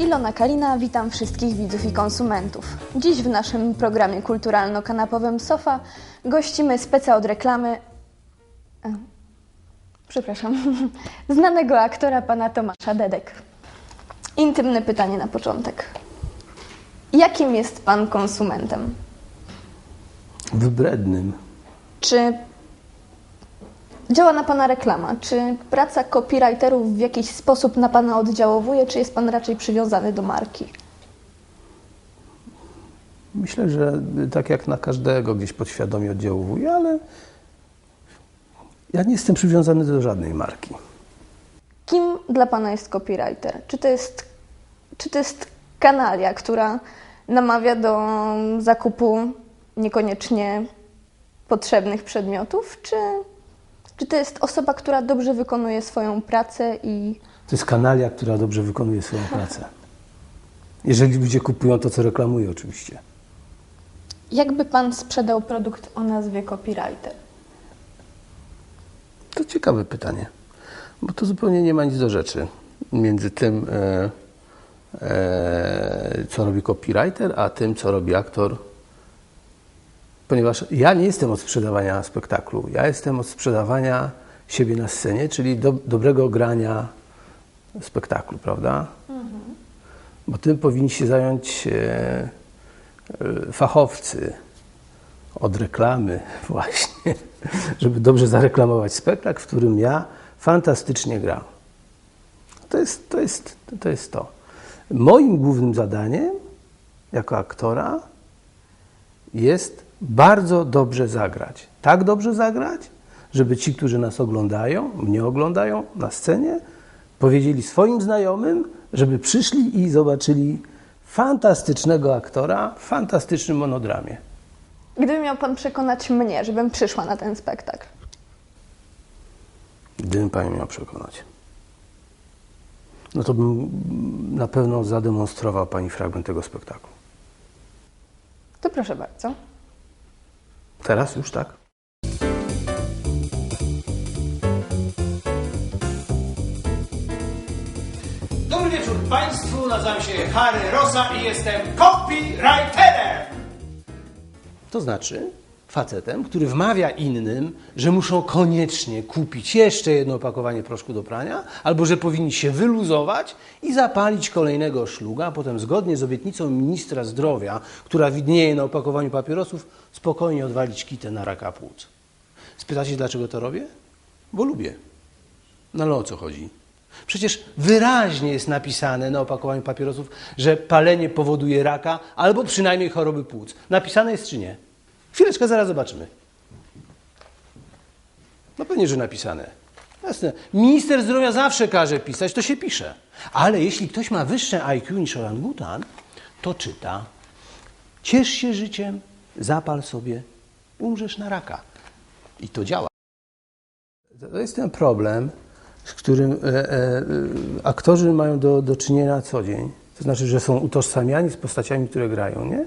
Ilona Kalina, witam wszystkich widzów i konsumentów. Dziś w naszym programie kulturalno-kanapowym SOFA gościmy speca od reklamy. e, Przepraszam. Znanego aktora pana Tomasza Dedek. Intymne pytanie na początek. Jakim jest pan konsumentem? Wybrednym. Czy działa na pana reklama? Czy praca copywriterów w jakiś sposób na pana oddziałowuje, czy jest pan raczej przywiązany do marki? Myślę, że tak jak na każdego gdzieś podświadomie oddziałuje, ale ja nie jestem przywiązany do żadnej marki. Kim dla Pana jest copywriter? Czy to jest, czy to jest kanalia, która namawia do zakupu niekoniecznie potrzebnych przedmiotów, czy, czy to jest osoba, która dobrze wykonuje swoją pracę i To jest kanalia, która dobrze wykonuje swoją pracę. Jeżeli ludzie kupują to, co reklamuje, oczywiście. jakby Pan sprzedał produkt o nazwie copywriter? To ciekawe pytanie, bo to zupełnie nie ma nic do rzeczy między tym, e, e, co robi copywriter, a tym, co robi aktor. Ponieważ ja nie jestem od sprzedawania spektaklu, ja jestem od sprzedawania siebie na scenie, czyli do, dobrego grania spektaklu, prawda? Bo tym powinni się zająć e, e, fachowcy, od reklamy właśnie, żeby dobrze zareklamować spektakl, w którym ja fantastycznie gram. To jest to. Jest, to, jest to. Moim głównym zadaniem jako aktora jest bardzo dobrze zagrać. Tak dobrze zagrać, żeby ci, którzy nas oglądają, mnie oglądają na scenie, powiedzieli swoim znajomym, żeby przyszli i zobaczyli fantastycznego aktora w fantastycznym monodramie. Gdyby miał Pan przekonać mnie, żebym przyszła na ten spektakl, Gdybym Panią miał przekonać, no to bym na pewno zademonstrował Pani fragment tego spektaklu. to proszę bardzo. Teraz już tak? Dobry wieczór Państwu, nazywam się Harry Rosa i jestem copywriterem. To znaczy facetem, który wmawia innym, że muszą koniecznie kupić jeszcze jedno opakowanie proszku do prania, albo że powinni się wyluzować i zapalić kolejnego szluga, a potem zgodnie z obietnicą ministra zdrowia, która widnieje na opakowaniu papierosów, spokojnie odwalić kitę na raka płuc. Spytacie, dlaczego to robię? Bo lubię. No ale o co chodzi? Przecież wyraźnie jest napisane na opakowaniu papierosów, że palenie powoduje raka albo przynajmniej choroby płuc. Napisane jest czy nie? Chwileczkę, zaraz zobaczymy. No pewnie, że napisane. Jasne. Minister zdrowia zawsze każe pisać, to się pisze. Ale jeśli ktoś ma wyższe IQ niż orangutan, to czyta. Ciesz się życiem, zapal sobie, umrzesz na raka. I to działa. To jest ten problem, z którym e, e, aktorzy mają do, do czynienia na co dzień. To znaczy, że są utożsamiani z postaciami, które grają, nie?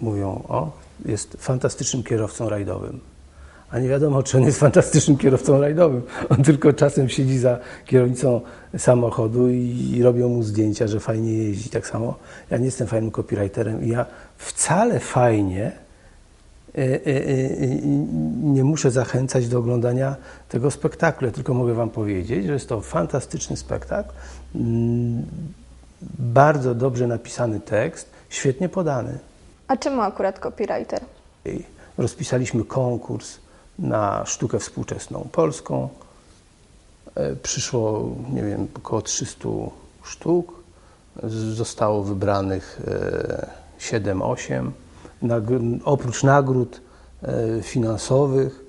Mówią, o, jest fantastycznym kierowcą rajdowym. A nie wiadomo, czy on jest fantastycznym kierowcą rajdowym. On tylko czasem siedzi za kierownicą samochodu i robią mu zdjęcia, że fajnie jeździ. Tak samo ja nie jestem fajnym copywriterem i ja wcale fajnie e, e, e, nie muszę zachęcać do oglądania tego spektaklu. Ja tylko mogę Wam powiedzieć, że jest to fantastyczny spektakl, mm, bardzo dobrze napisany tekst, świetnie podany. A czemu akurat copywriter? Rozpisaliśmy konkurs na sztukę współczesną polską. E, Przyszło, nie wiem, około 300 sztuk. Zostało wybranych e, 7-8. Nagr- Oprócz nagród e, finansowych,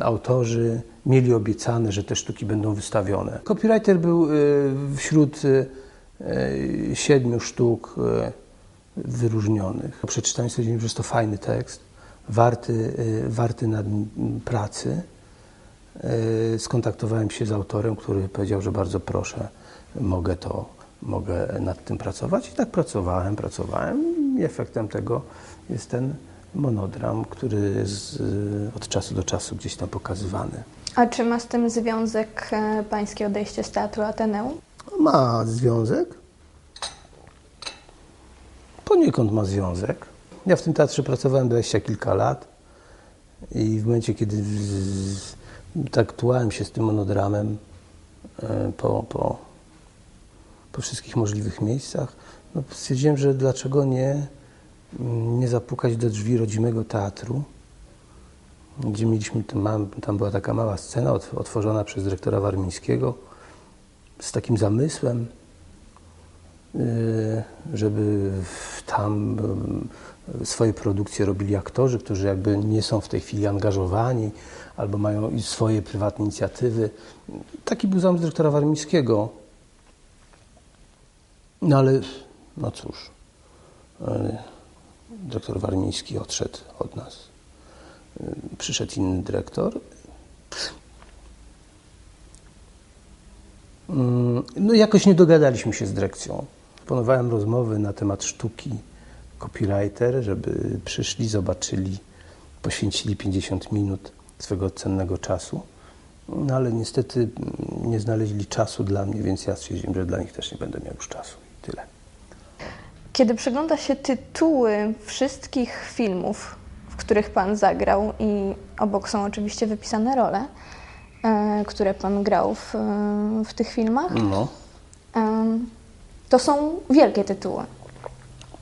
autorzy mieli obiecane, że te sztuki będą wystawione. Copywriter był e, wśród e, e, siedmiu sztuk e, wyróżnionych. Po przeczytaniu stwierdziłem, że jest to fajny tekst, warty, y, warty nad pracy. Y, Skontaktowałem się z autorem, który powiedział, że bardzo proszę, mogę to, mogę nad tym pracować. I tak pracowałem, pracowałem i efektem tego jest ten monodram, który jest y, od czasu do czasu gdzieś tam pokazywany. A czy ma z tym związek e, Pańskie odejście z Teatru Ateneum? ma związek. Poniekąd ma związek. Ja w tym teatrze pracowałem dwadzieścia kilka lat i w momencie, kiedy tak tułałem się z tym monodramem e, po, po, po wszystkich możliwych miejscach, no stwierdziłem, że dlaczego nie, nie zapukać do drzwi rodzimego teatru, gdzie mieliśmy, tam, tam była taka mała scena otw- otworzona przez dyrektora Warmińskiego z takim zamysłem, żeby w- tam y, swoje produkcje robili aktorzy, którzy jakby nie są w tej chwili angażowani albo mają swoje prywatne inicjatywy. Taki był zamysł dyrektora Warmińskiego. No ale, no cóż, y, dyrektor Warmiński odszedł od nas. Y, Przyszedł inny dyrektor. Mm, No jakoś nie dogadaliśmy się z dyrekcją. Planowałem rozmowy na temat sztuki copywriter, żeby przyszli, zobaczyli, poświęcili 50 minut swego cennego czasu. No ale niestety mm, nie znaleźli czasu dla mnie, więc ja stwierdziłem, że dla nich też nie będę miał już czasu i tyle. Kiedy przegląda się tytuły wszystkich filmów, w których Pan zagrał i obok są oczywiście wypisane role, e, które Pan grał w, e, w tych filmach, No, to są wielkie tytuły.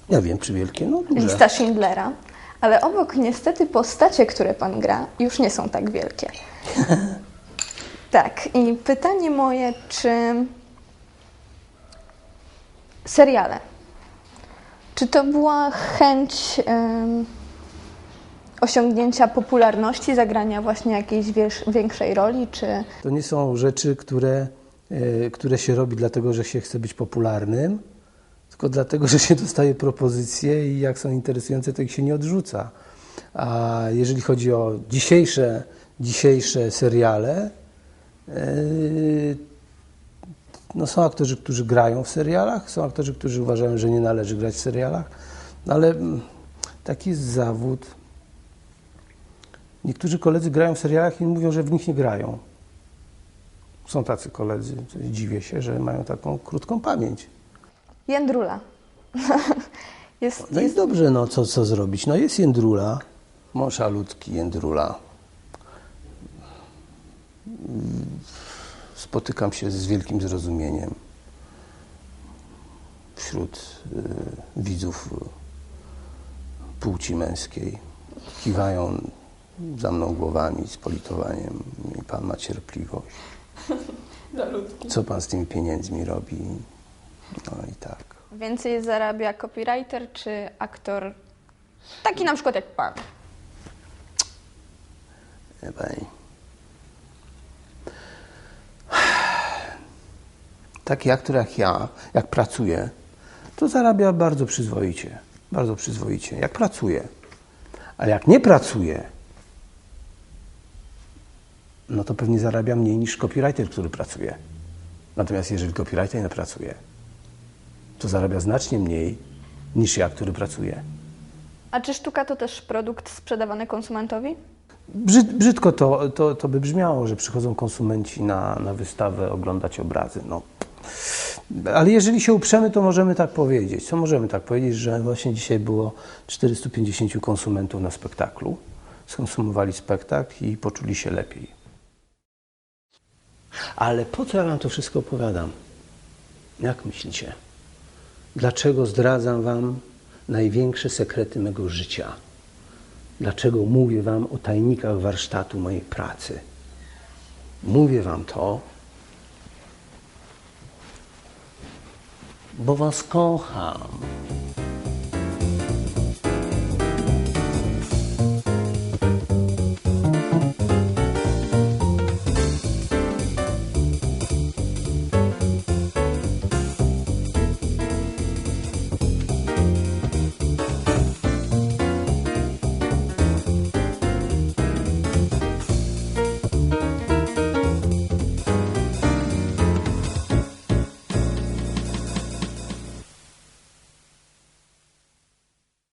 ja wiem, czy wielkie, no duże. Lista Schindlera, ale obok niestety postacie, które Pan gra, już nie są tak wielkie. tak, i pytanie moje, czy seriale, czy to była chęć osiągnięcia popularności, zagrania właśnie jakiejś większej roli, czy To nie są rzeczy, które, które się robi dlatego, że się chce być popularnym, tylko dlatego, że się dostaje propozycje i jak są interesujące, to ich się nie odrzuca. A jeżeli chodzi o dzisiejsze, dzisiejsze seriale, e, no są aktorzy, którzy grają w serialach, są aktorzy, którzy uważają, że nie należy grać w serialach, no ale mm, taki zawód. Niektórzy koledzy grają w serialach i mówią, że w nich nie grają. Są tacy koledzy, dziwię się, że mają taką krótką pamięć. Jędrula. jest, No i jest, dobrze, no co, co zrobić? No jest Jędrula, mążalutki Jędrula. Spotykam się z wielkim zrozumieniem wśród y, widzów y, płci męskiej. Kiwają za mną głowami z politowaniem i pan ma cierpliwość. Co pan z tymi pieniędzmi robi? No i tak. więcej zarabia copywriter czy aktor taki na przykład jak Pan? Pani. Taki aktor jak ja, jak pracuje, to zarabia bardzo przyzwoicie. Bardzo przyzwoicie. Jak pracuje. Ale jak nie pracuje, no to pewnie zarabia mniej niż copywriter, który pracuje. Natomiast jeżeli copywriter nie pracuje, to zarabia znacznie mniej niż ja, który pracuje. A czy sztuka to też produkt sprzedawany konsumentowi? Brzyd, brzydko to, to, to by brzmiało, że przychodzą konsumenci na, na wystawę oglądać obrazy. No. Ale jeżeli się uprzemy, to możemy tak powiedzieć. Co możemy tak powiedzieć, że właśnie dzisiaj było 450 konsumentów na spektaklu. Skonsumowali spektakl i poczuli się lepiej. Ale po co ja wam to wszystko opowiadam? Jak myślicie? Dlaczego zdradzam wam największe sekrety mego życia? Dlaczego mówię Wam o tajnikach warsztatu mojej pracy? Mówię Wam to, bo Was kocham.